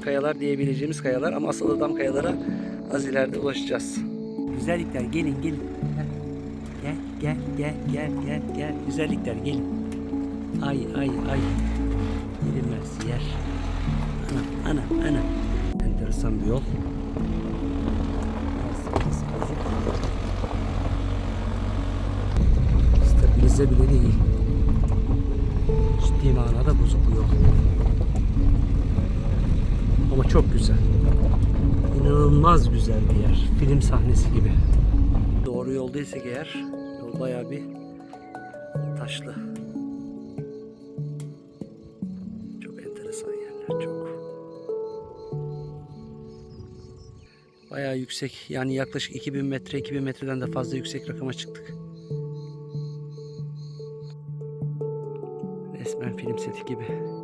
adam kayalar diyebileceğimiz kayalar ama asıl adam kayalara az ileride ulaşacağız. Güzellikler gelin gelin. Gel gel gel gel gel gel. Güzellikler gelin. Ay ay ay. Girilmez yer. Ana ana ana. Enteresan bir yol. Stabilize bile değil. Ciddi manada bozuk bu yol. Ama çok güzel. İnanılmaz güzel bir yer. Film sahnesi gibi. Doğru yoldaysak eğer yol bayağı bir taşlı. Çok enteresan yerler çok. Bayağı yüksek. Yani yaklaşık 2000 metre, 2000 metreden de fazla yüksek rakama çıktık. Resmen film seti gibi.